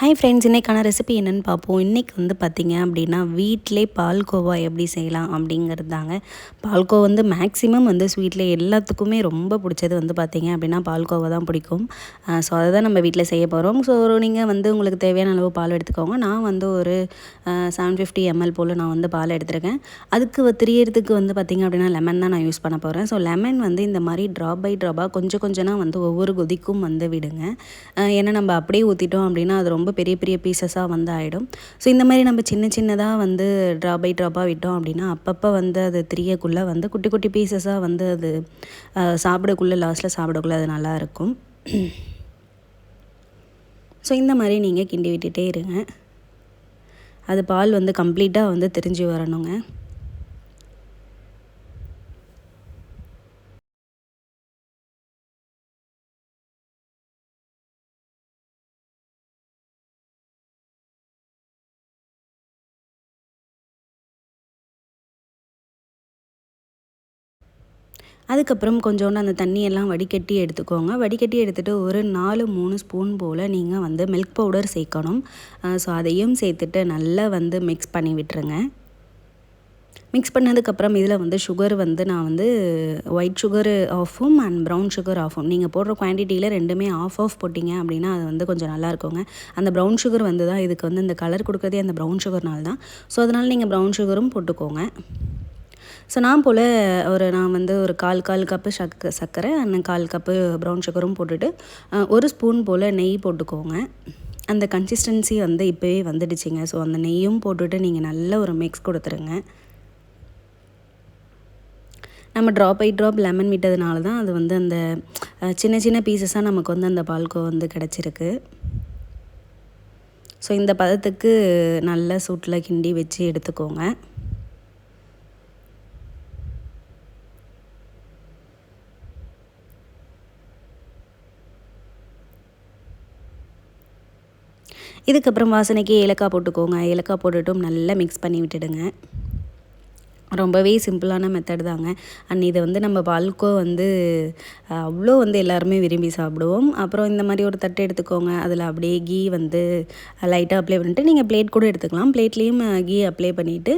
Hi friends இன்றைக்கான recipe என்னென்னு பார்ப்போம். இன்றைக்கி வந்து பார்த்திங்க அப்படின்னா வீட்டிலே பால்கோவா எப்படி செய்யலாம் அப்படிங்கிறது தாங்க. பால்கோவா வந்து மேக்ஸிமம் வந்து ஸ்வீட்டில் எல்லாத்துக்குமே ரொம்ப பிடிச்சது வந்து பார்த்திங்க அப்படின்னா பால்கோவா தான் பிடிக்கும். ஸோ அதை தான் நம்ம வீட்டில் செய்ய போகிறோம் ஸோ நீங்கள் வந்து உங்களுக்கு தேவையான அளவு பால் எடுத்துக்கோங்க. நான் வந்து ஒரு செவன் ஃபிஃப்டி எம்எல் போல் நான் வந்து பால் எடுத்துருக்கேன். அதுக்கு தெரியறதுக்கு வந்து பார்த்திங்க அப்படின்னா லெமன் தான் நான் யூஸ் பண்ண போகிறேன் ஸோ லெமன் வந்து இந்த மாதிரி ட்ராப் பை ட்ராப்பாக கொஞ்சம் கொஞ்சமாக வந்து ஒவ்வொரு கொதிக்கும் வந்து விடுங்க. ஏன்னா நம்ம அப்படியே ஊற்றிட்டோம் அப்படின்னா அது ரொம்ப பெரிய பெரிய பீசஸாக வந்து ஆகிடும் ஸோ இந்த மாதிரி நம்ம சின்ன சின்னதாக வந்து ட்ரா பை ட்ராப்பாக விட்டோம் அப்படின்னா அப்பப்போ வந்து அது திரியக்குள்ளே வந்து குட்டி குட்டி பீசஸாக வந்து அது சாப்பிடக்குள்ளே லாஸ்ட்டில் சாப்பிடக்குள்ளே அது நல்லாயிருக்கும் ஸோ இந்த மாதிரி நீங்கள் கிண்டி விட்டுட்டே இருங்க. அது பால் வந்து கம்ப்ளீட்டாக வந்து தெரிஞ்சு வரணுங்க. அதுக்கப்புறம் கொஞ்சோண்டு அந்த தண்ணியெல்லாம் வடிகட்டி எடுத்துக்கோங்க. வடிகட்டி எடுத்துகிட்டு ஒரு நாலு மூணு ஸ்பூன் போல் நீங்கள் வந்து மில்க் பவுடர் சேர்க்கணும். ஸோ அதையும் சேர்த்துட்டு நல்லா வந்து மிக்ஸ் பண்ணி விட்டுருங்க. மிக்ஸ் பண்ணதுக்கப்புறம் இதில் வந்து சுகர் வந்து நான் வந்து ஒயிட் சுகர் ஆஃபும் அண்ட் ப்ரௌன் சுகர் ஆஃபும். நீங்கள் போடுற குவான்டிட்டியில் ரெண்டுமே ஆஃப் ஆஃப் போட்டிங்க அப்படின்னா அது வந்து கொஞ்சம் நல்லா இருக்குங்க. அந்த ப்ரௌன் சுகர் வந்து தான் இதுக்கு வந்து இந்த கலர் கொடுக்குறதே அந்த ப்ரௌன் சுகர்னால தான் ஸோ அதனால் நீங்கள் ப்ரௌன் சுகரும் போட்டுக்கோங்க. ஸோ நான் போல் ஒரு நான் வந்து ஒரு கால் கால் கப்பு சக்க சர்க்கரை அண்ட் கால் கப்பு ப்ரௌன் சுகரும் போட்டுட்டு ஒரு ஸ்பூன் போல் நெய் போட்டுக்கோங்க. அந்த கன்சிஸ்டன்சி வந்து இப்போவே வந்துடுச்சிங்க. ஸோ அந்த நெய்யும் போட்டுட்டு நீங்கள் நல்ல ஒரு மிக்ஸ் கொடுத்துருங்க. நம்ம ட்ராப் பை ட்ராப் லெமன் விட்டதுனால தான் அது வந்து அந்த சின்ன சின்ன பீசஸாக நமக்கு வந்து அந்த பால்கோ வந்து கிடச்சிருக்கு. ஸோ இந்த பதத்துக்கு நல்ல சூட்டில் கிண்டி வச்சு எடுத்துக்கோங்க. இதுக்கப்புறம் வாசனைக்கு ஏலக்காய் போட்டுக்கோங்க. ஏலக்காய் போட்டுட்டும் நல்லா மிக்ஸ் பண்ணி விட்டுடுங்க. ரொம்பவே சிம்பிளான மெத்தட் தாங்க. அண்ட் இதை வந்து நம்ம பால்கோ வந்து அவ்வளோ வந்து எல்லாருமே விரும்பி சாப்பிடுவோம். அப்புறம் இந்த மாதிரி ஒரு தட்டு எடுத்துக்கோங்க. அதில் அப்படியே கீ வந்து லைட்டாக அப்ளை பண்ணிட்டு நீங்கள் பிளேட் கூட எடுத்துக்கலாம். பிளேட்லேயும் கீ அப்ளை பண்ணிவிட்டு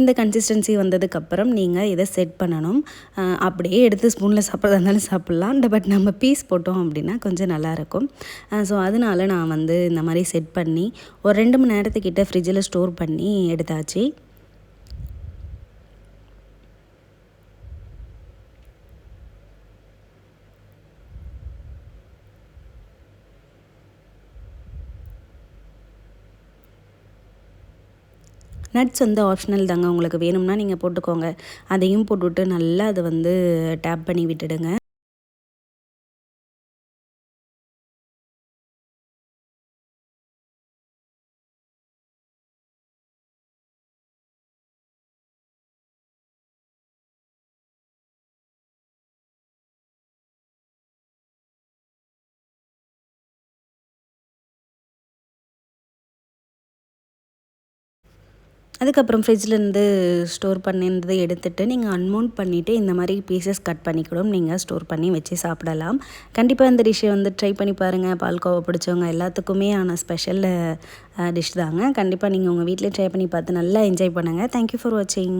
இந்த கன்சிஸ்டன்சி வந்ததுக்கப்புறம் நீங்கள் இதை செட் பண்ணணும். அப்படியே எடுத்து ஸ்பூனில் சாப்பிட்றதா இருந்தாலும் சாப்பிட்லாம். பட் நம்ம பீஸ் போட்டோம் அப்படின்னா கொஞ்சம் நல்லாயிருக்கும் ஸோ அதனால நான் வந்து இந்த மாதிரி செட் பண்ணி ஒரு ரெண்டு மணி நேரத்துக்கிட்ட ஃப்ரிட்ஜில் ஸ்டோர் பண்ணி எடுத்தாச்சு. நட்ஸ் வந்து ஆப்ஷனல் தாங்க. உங்களுக்கு வேணும்னா நீங்கள் போட்டுக்கோங்க. அதையும் போட்டுவிட்டு நல்லா அதை வந்து டேப் பண்ணி விட்டுடுங்க. அதுக்கப்புறம் ஃப்ரிட்ஜ்லேருந்து ஸ்டோர் பண்ணியிருந்ததை எடுத்துகிட்டு நீங்கள் அன்மௌண்ட் பண்ணிவிட்டு இந்த மாதிரி பீசஸ் கட் பண்ணிக்கூடும் நீங்கள் ஸ்டோர் பண்ணி வச்சு சாப்பிடலாம். கண்டிப்பாக இந்த டிஷ்ஷை வந்து ட்ரை பண்ணி பாருங்கள் பால்கோவா பிடிச்சவங்க எல்லாத்துக்குமே ஆன ஸ்பெஷல் டிஷ் தாங்க. கண்டிப்பாக நீங்கள் உங்கள் வீட்டிலே ட்ரை பண்ணி பார்த்து நல்லா என்ஜாய் பண்ணுங்கள் தேங்க்யூ ஃபார் வாட்சிங்